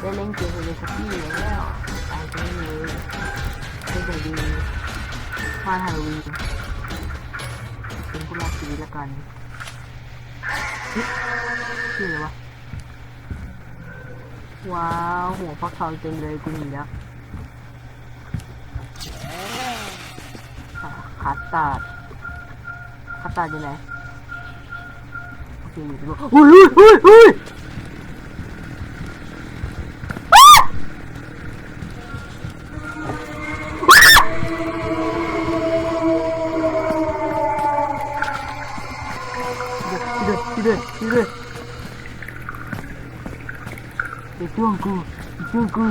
ได้เล่นเกมเลยสักทีแล้วตายไปเลยเล่นใจดีมาฮาโลวีนเป็นผู้รอดชีวิตละกันชื่ออะไรวะว้าวหัวฟักทองเต็มเลยกูหนีแล้วอะคัสตาดคัสตาดอยู่ไหนโอเคอยู่ด้วยอุ้ยอุ้ยอุ้ยอุ้ยเดือดเดือดเดือดเดี๋ย วช่วงกูเดี๋ยวช่วงกู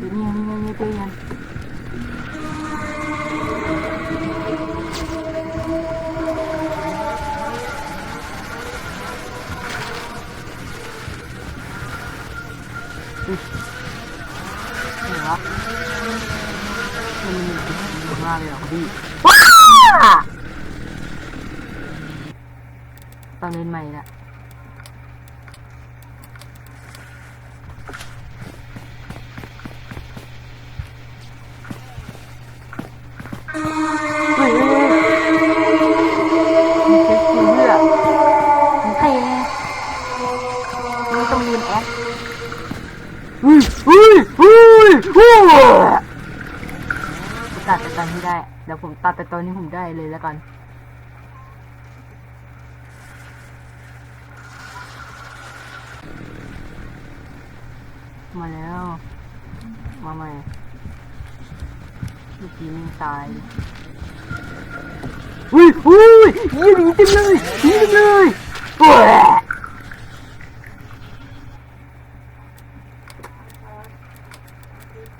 Tự nhiên như như tuy anh Ui. Đó Mình ra đây là đi Wow! Tao lên mày đã เฮ้ยเฮ้ยเฮ้ยเฮ้ยตัดแต่ตอนที่ได้ เดี๋ยวผมตัดแต่ตอนนี้ผมได้เลยแล้วกันมาแล้ว มาใหม่เมื่อกี้มันตายอุ้ยอุ้ยยี่หนีเต็มเลยหนีเต็มเลยโอ้ยอืม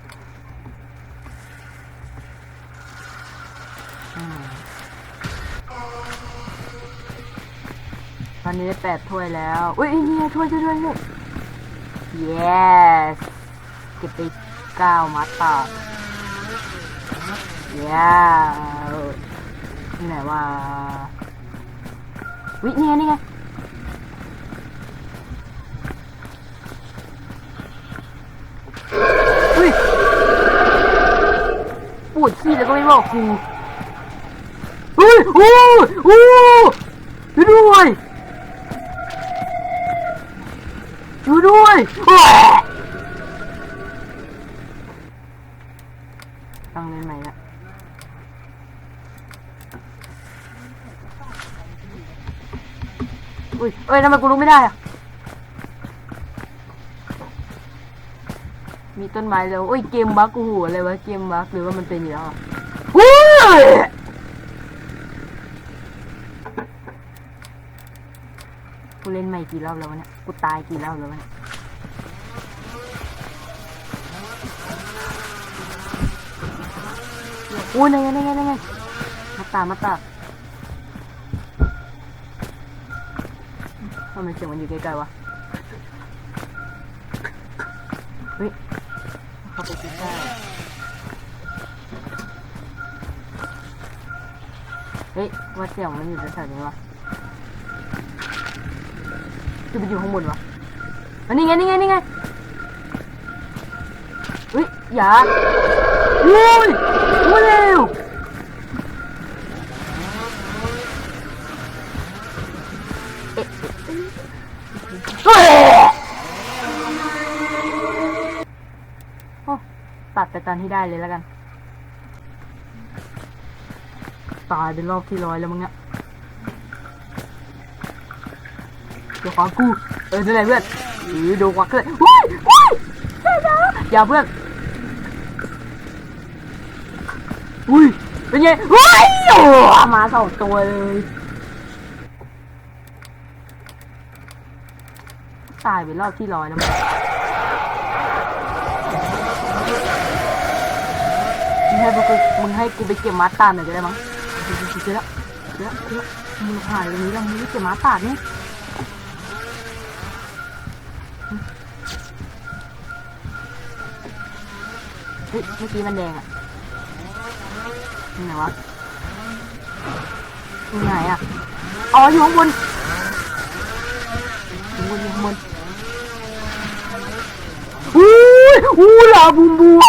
ตอนนี้ได้แปดถ้วยแล้ว อุ้ยนี่ถ้วยถ้วยถ้วยถ้วย yes เก็บไปเก้ามัดต่อย้าวนี่ไหนว่าวินี่ไงนี่ไงอุ้ยปวดขี้แล้วก็ไม่บอกกู อุ้ยโอ้ยโอ้ยช่วยด้วยช่วยด้วยโอ้ยต้องเล่นใหม่ละอุ้ยเอ้ยทำไมกูลุกไม่ได้อะมีต้นไม้แล้วอุ้ยเกมบั๊กกูหัวอะไรวะเกมบั๊กหรือว่ามันเป็นอยู่แล้วอะอุ้ย กูเล่นใหม่กี่รอบแล้ววะเนี่ย กูตายกี่รอบแล้ววะเนี่ยอุ้ยนั่นไงนั่นไงนั่นไงมาตามาตาทำไมเสียงมันอยู่ใกล้ๆวะ เฮ้ย เข้าไปใกล้ๆเฮ้ยว่าเสียงมันอยู่แถวๆนี้วะ คือไปอยู่ข้างบนวะอันนี้ไงนี่ไงนี่ไงเฮ้ยอย่าโอ้ยมาเร็วเอ๊ะเอ๊ะโอ้ตัดไปตอนที่ได้เลยแล้วกัน ตายเป็นรอบที่ร้อยแล้วมึงอะ ดี๋ยวขอกูเออนั่นแหละเพื่อนหรือดูควักเลยว้ยว้ยอย่าอย่าอย่าเพื่อนอุ้ยเป็นไงว้ยโอ้มาสองตัวเลยตายไปรอบที่ร้อยแล้วมั้งมึงให้กูมึงให้กูไปเก็บม้าตานหน่อยก็ได้มั้งเจอแล้วเจอแล้วเจอแล้วมึงหายตรงนี้แล้วมึงไม่เก็บม้าตาเนี่ เฮ้ยเมื่อกี้มันแดงอะไหนวะนี่ไหนอะอ๋อ อยู่ข้างบนอยู่ข้างบนอยู่ข้างบนอู้ยอู้ลาบุมบูม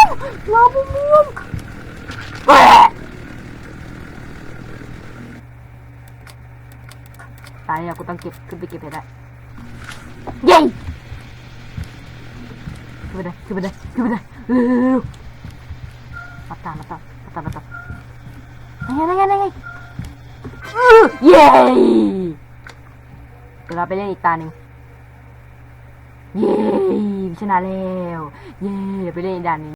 ลาบุมบูมแหวตายแล้วกูต้องเก็บขึ้นไปเก็บให้ได้เย้ขึ้นไปได้ขึ้นไปได้ขึ้นไปได้เร็ว ตามมาตามมาตามมาตามยังไงยังไงยังไงอื้อเย้เดี๋ยวเราไปเล่นอีกตาหนึ่งเย้ชนะแล้ว เย้ไปเล่นอีกด่านหนึง